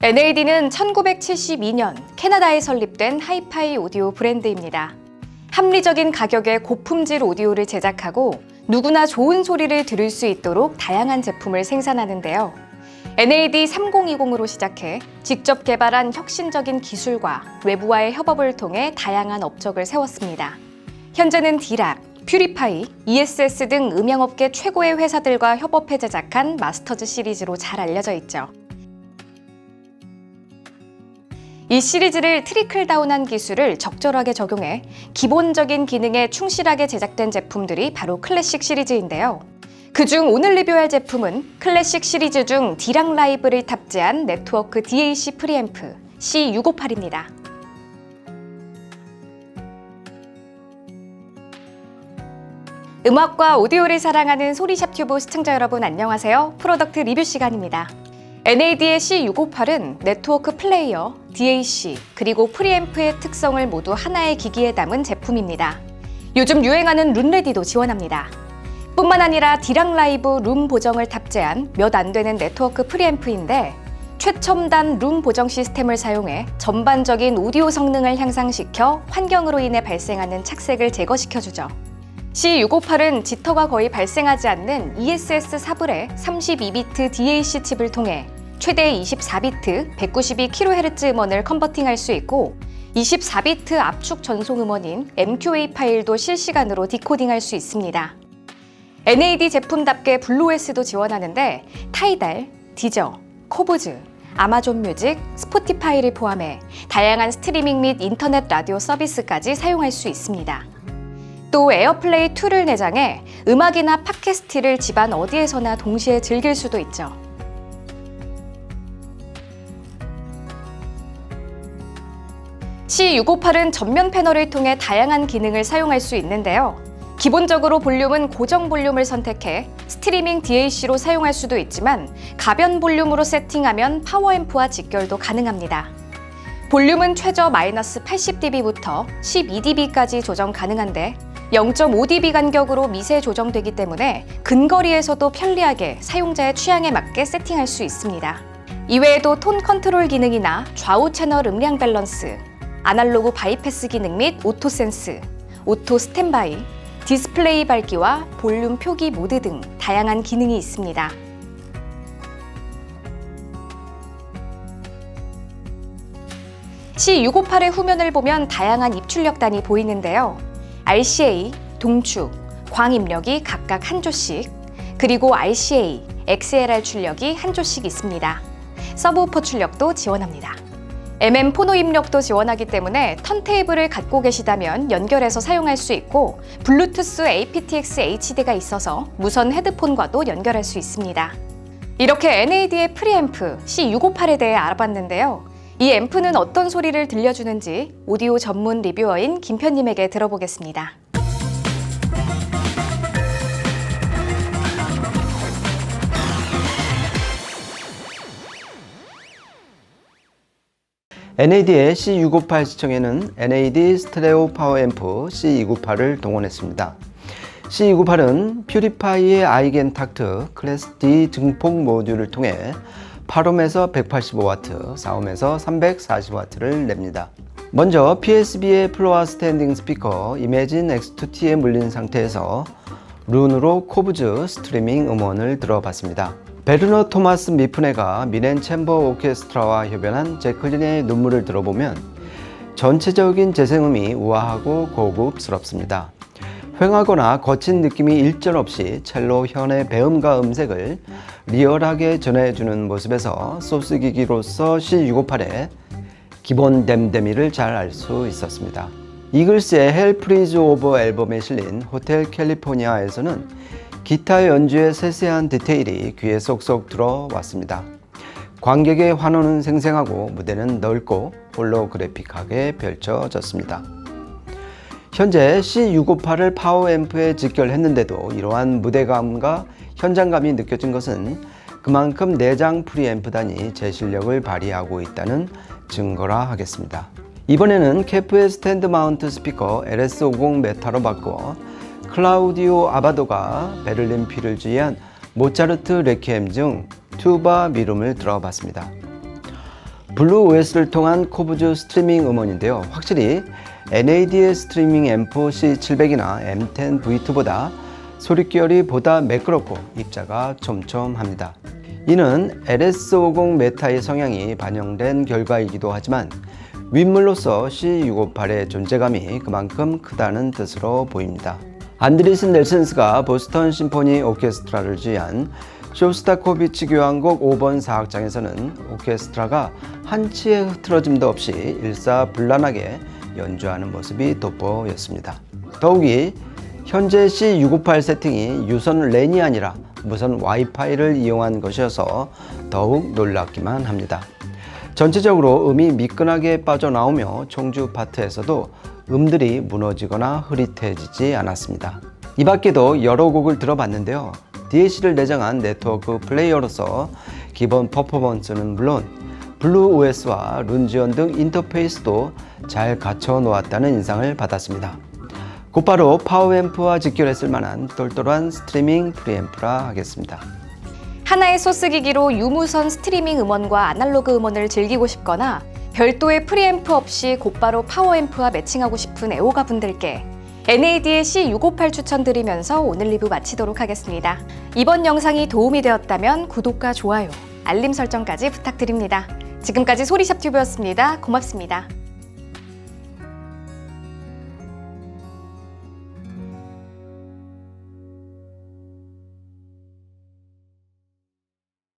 NAD는 1972년 캐나다에 설립된 하이파이 오디오 브랜드입니다. 합리적인 가격의 고품질 오디오를 제작하고 누구나 좋은 소리를 들을 수 있도록 다양한 제품을 생산하는데요. NAD 3020으로 시작해 직접 개발한 혁신적인 기술과 외부와의 협업을 통해 다양한 업적을 세웠습니다. 현재는 디락, 퓨리파이, ESS 등 음향업계 최고의 회사들과 협업해 제작한 마스터즈 시리즈로 잘 알려져 있죠. 이 시리즈를 트리클 다운한 기술을 적절하게 적용해 기본적인 기능에 충실하게 제작된 제품들이 바로 클래식 시리즈인데요. 그중 오늘 리뷰할 제품은 클래식 시리즈 중 디랑 라이브를 탑재한 네트워크 DAC 프리앰프 C658입니다. 음악과 오디오를 사랑하는 소리샵 튜브 시청자 여러분 안녕하세요. 프로덕트 리뷰 시간입니다. NAD의 C658은 네트워크 플레이어, DAC, 그리고 프리앰프의 특성을 모두 하나의 기기에 담은 제품입니다. 요즘 유행하는 룬레디도 지원합니다. 뿐만 아니라 디랑 라이브 룸 보정을 탑재한 몇 안 되는 네트워크 프리앰프인데 최첨단 룸 보정 시스템을 사용해 전반적인 오디오 성능을 향상시켜 환경으로 인해 발생하는 착색을 제거시켜주죠. C658은 지터가 거의 발생하지 않는 ESS 사불의 32비트 DAC 칩을 통해 최대 24비트 192kHz 음원을 컨버팅할 수 있고 24비트 압축 전송 음원인 MQA 파일도 실시간으로 디코딩할 수 있습니다. NAD 제품답게 블루OS도 지원하는데 타이달, 디저, 코브즈, 아마존 뮤직, 스포티파이를 포함해 다양한 스트리밍 및 인터넷 라디오 서비스까지 사용할 수 있습니다. 또 에어플레이 2를 내장해 음악이나 팟캐스트를 집안 어디에서나 동시에 즐길 수도 있죠. C658은 전면 패널을 통해 다양한 기능을 사용할 수 있는데요. 기본적으로 볼륨은 고정 볼륨을 선택해 스트리밍 DAC로 사용할 수도 있지만 가변 볼륨으로 세팅하면 파워앰프와 직결도 가능합니다. 볼륨은 최저 마이너스 80dB부터 12dB까지 조정 가능한데 0.5dB 간격으로 미세 조정되기 때문에 근거리에서도 편리하게 사용자의 취향에 맞게 세팅할 수 있습니다. 이외에도 톤 컨트롤 기능이나 좌우 채널 음량 밸런스, 아날로그 바이패스 기능 및 오토 센스, 오토 스탠바이, 디스플레이 밝기와 볼륨 표기 모드 등 다양한 기능이 있습니다. C658의 후면을 보면 다양한 입출력단이 보이는데요. RCA, 동축, 광입력이 각각 한 조씩, 그리고 RCA, XLR 출력이 한 조씩 있습니다. 서브우퍼 출력도 지원합니다. MM 포노 입력도 지원하기 때문에 턴테이블을 갖고 계시다면 연결해서 사용할 수 있고 블루투스 aptX HD가 있어서 무선 헤드폰과도 연결할 수 있습니다. 이렇게 NAD의 프리앰프 C658에 대해 알아봤는데요. 이 앰프는 어떤 소리를 들려주는지 오디오 전문 리뷰어인 김편님에게 들어보겠습니다. NAD의 C658 시청에는 NAD 스테레오 파워 앰프 C298을 동원했습니다. C298은 퓨리파이의 아이겐 탁트 클래스 D 증폭 모듈을 통해 8옴에서 185W, 4옴에서 340W를 냅니다. 먼저 PSB의 플로어 스탠딩 스피커 이매진 X2T에 물린 상태에서 룬으로 코브즈 스트리밍 음원을 들어봤습니다. 베르너 토마스 미프네가 미넨 챔버 오케스트라와 협연한 제클린의 눈물을 들어보면 전체적인 재생음이 우아하고 고급스럽습니다. 휑하거나 거친 느낌이 일절 없이 첼로 현의 배음과 음색을 리얼하게 전해주는 모습에서 소스 기기로서 C658의 기본 댐데미를 잘 알 수 있었습니다. 이글스의 헬프리즈 오버 앨범에 실린 호텔 캘리포니아에서는 기타 연주의 세세한 디테일이 귀에 쏙쏙 들어왔습니다. 관객의 환호는 생생하고 무대는 넓고 홀로그래픽하게 펼쳐졌습니다. 현재 C658을 파워앰프에 직결했는데도 이러한 무대감과 현장감이 느껴진 것은 그만큼 내장 프리앰프단이 제 실력을 발휘하고 있다는 증거라 하겠습니다. 이번에는 케프의 스탠드 마운트 스피커 LS50 메타로 바꿔 클라우디오 아바도가 베를린 피를 주의한 모차르트 레퀴엠 중 튜바 미룸을 들어봤습니다. 블루 OS를 통한 코브즈 스트리밍 음원인데요. 확실히 NAD의 스트리밍 앰프 C700이나 M10 V2보다 소리결이 보다 매끄럽고 입자가 촘촘합니다. 이는 LS50 메타의 성향이 반영된 결과이기도 하지만 윗물로서 C658의 존재감이 그만큼 크다는 뜻으로 보입니다. 안드리슨 넬슨스가 보스턴 심포니 오케스트라를 지휘한 쇼스타코비치 교향곡 5번 사악장에서는 오케스트라가 한치의 흐트러짐도 없이 일사불란하게 연주하는 모습이 돋보였습니다. 더욱이 현재 C658 세팅이 유선 랜이 아니라 무선 와이파이를 이용한 것이어서 더욱 놀랍기만 합니다. 전체적으로 음이 미끈하게 빠져나오며 총주 파트에서도 음들이 무너지거나 흐릿해지지 않았습니다. 이 밖에도 여러 곡을 들어봤는데요. DAC를 내장한 네트워크 플레이어로서 기본 퍼포먼스는 물론 블루 OS와 룬지언 등 인터페이스도 잘 갖춰 놓았다는 인상을 받았습니다. 곧바로 파워앰프와 직결했을 만한 똘똘한 스트리밍 프리앰프라 하겠습니다. 하나의 소스 기기로 유무선 스트리밍 음원과 아날로그 음원을 즐기고 싶거나 별도의 프리앰프 없이 곧바로 파워앰프와 매칭하고 싶은 애호가 분들께 NAD의 C658 추천드리면서 오늘 리뷰 마치도록 하겠습니다. 이번 영상이 도움이 되었다면 구독과 좋아요, 알림 설정까지 부탁드립니다. 지금까지 소리샵 튜브였습니다. 고맙습니다.